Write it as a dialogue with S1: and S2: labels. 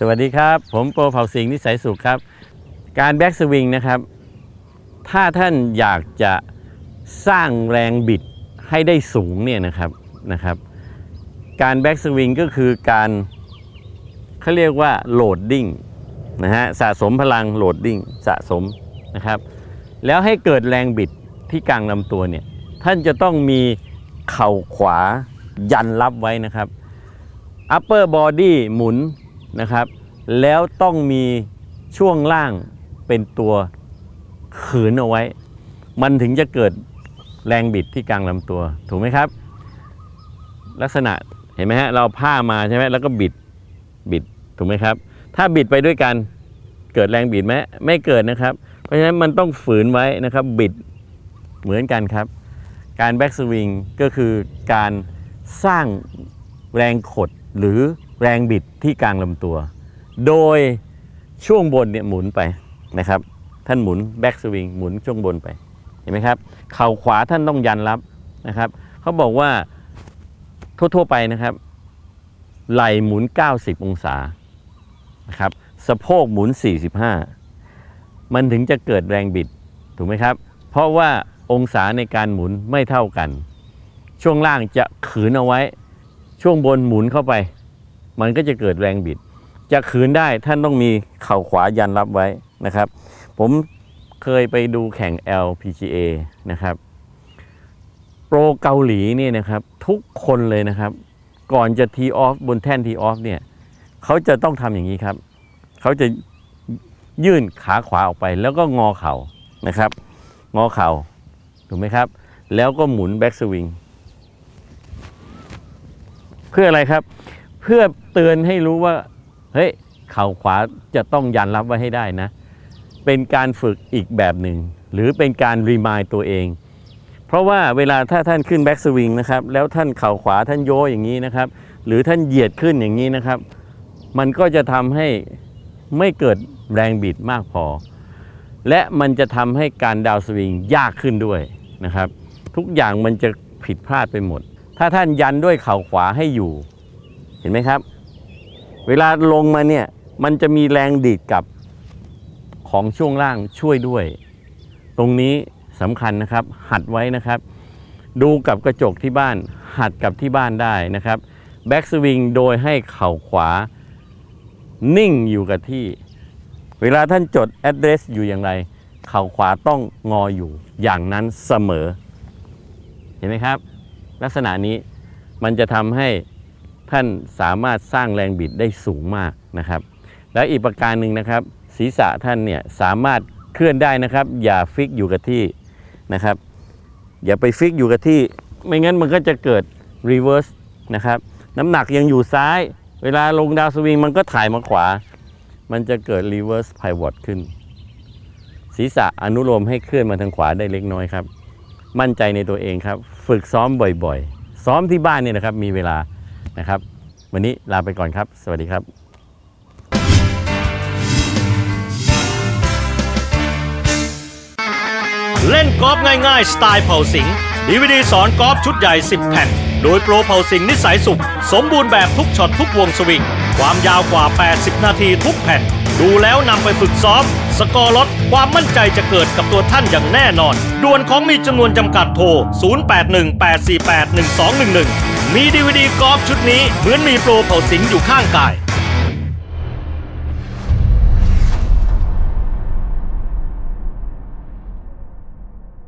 S1: สวัสดีครับ ผมโปรเผาสิงห์นิสัยสุขครับ การแบ็กสวิงนะครับ ถ้าท่านอยากจะสร้างแรงบิดให้ได้สูงเนี่ยนะครับนะครับ การแบ็กสวิงก็คือการเขาเรียกว่าโหลดดิ้งนะฮะสะสมพลังโหลดดิ้งสะสมนะครับ แล้วให้เกิดแรงบิดที่กลางลำตัวเนี่ยท่านจะต้องมีเข่าขวายันรับไว้นะครับ upper body หมุน นะครับ แล้วต้องมีช่วงล่างเป็นตัวขืนเอาไว้ มันถึงจะเกิดแรงบิดที่กลางลำตัว ถูกไหมครับ ลักษณะเห็นไหมฮะเราผ้ามาใช่ไหมแล้วก็บิดบิดถูกไหมครับ ถ้าบิดไปด้วยกันเกิดแรงบิดไหมไม่เกิดนะครับ เพราะฉะนั้นมันต้องฝืนไว้นะครับบิดเหมือนกันครับ การแบ็กสวิงก็คือการสร้างแรงขดหรือ แรงบิดที่กลางลำตัว โดยช่วงบนเนี่ยหมุนไปนะครับ ท่านหมุนแบ็กสวิงหมุนช่วงบนไป เห็นไหมครับ เข่าขวาท่านต้องยันรับนะครับ เขาบอกว่าทั่วๆไปนะครับ ไหล่หมุน 90 องศานะครับ สะโพกหมุน 45 มันถึงจะเกิดแรงบิดถูกไหมครับ เพราะว่าองศาในการหมุนไม่เท่ากัน ช่วงล่างจะขืนเอาไว้ ช่วงบนหมุนเข้าไป มันก็จะเกิดแรงบิด จะขืนได้ท่านต้องมีเข่าขวายันรับไว้นะครับ ผมเคยไปดูแข่ง LPGA นะครับ โปรเกาหลีเนี่ยนะครับ ทุกคนเลยนะครับ ก่อนจะทีออฟบนแท่นทีออฟเนี่ยเขาจะต้องทำอย่างนี้ครับเขาจะยื่นขาขวาออกไปแล้วก็งอเข่านะครับ งอเข่าถูกไหมครับ แล้วก็หมุนแบ็กสวิงเพื่ออะไรครับ เพื่อ เตือนให้รู้ว่า เฮ้ย เข่าขวาจะต้องยันรับไว้ให้ได้นะ เป็นการฝึกอีกแบบหนึ่ง หรือเป็นการรีมายตัวเอง เพราะว่าเวลาถ้าท่านขึ้นแบ็กสวิงนะครับ แล้วท่านเข่าขวาท่านโยอย่างนี้นะครับ หรือท่านเหยียดขึ้นอย่างนี้นะครับ มันก็จะทำให้ไม่เกิดแรงบิดมากพอ และมันจะทำให้การดาวสวิงยากขึ้นด้วยนะครับ ทุกอย่างมันจะผิดพลาดไปหมด ถ้าท่านยันด้วยเข่าขวาให้อยู่ เห็นไหมครับ เวลาลงมาเนี่ยมันจะมีแรงดีดกับของช่วงล่างช่วยด้วย ตรงนี้สำคัญนะครับ หัดไว้นะครับ ดูกับกระจกที่บ้าน หัดกับที่บ้านได้นะครับแบ็กสวิงโดยให้เข่าขวา นิ่งอยู่กับที่ เวลาท่านจด address อยู่อย่างไร เข่าขวาต้องงออยู่อย่างนั้นเสมอ เห็นไหมครับ ลักษณะนี้มันจะทำให้ ท่านสามารถสร้างแรงบิดได้สูงมากนะครับ แล้วอีกประการหนึ่งนะครับ ศีรษะท่านเนี่ยสามารถเคลื่อนได้นะครับ อย่าฟิกอยู่กับที่นะครับ อย่าไปฟิกอยู่กับที่ ไม่งั้นมันก็จะเกิด reverse นะครับน้ำหนักยังอยู่ซ้าย เวลาลงดาวสวิงมันก็ถ่ายมาขวา มันจะเกิด reverse pivot ขึ้น ศีรษะอนุโลมให้เคลื่อนมาทางขวาได้เล็กน้อยครับ มั่นใจในตัวเองครับ ฝึกซ้อมบ่อยๆ ซ้อมที่บ้านเนี่ยนะครับมีเวลา นะครับ วันนี้ลาไปก่อนครับ สวัสดีครับ
S2: เล่นกอล์ฟง่ายๆ สไตล์เผาสิงดีวดีสอนกอล์ฟชุดใหญ่ 10 แผ่น โดยโปรเผาสิงนิสัยสุข สมบูรณ์แบบทุกช็อตทุกวงสวิง ความยาวกว่า 80 นาทีทุกแผ่น ดูแล้วนำไปฝึกซ้อม สกอร์ลดความมั่นใจจะเกิดกับตัวท่านอย่างแน่นอน ด่วนของมีจำนวนจำกัดโทร 0818481211 มีดีวดีกอล์ฟชุดนี้เหมือนมีโปรเผาสิงอยู่ข้างกาย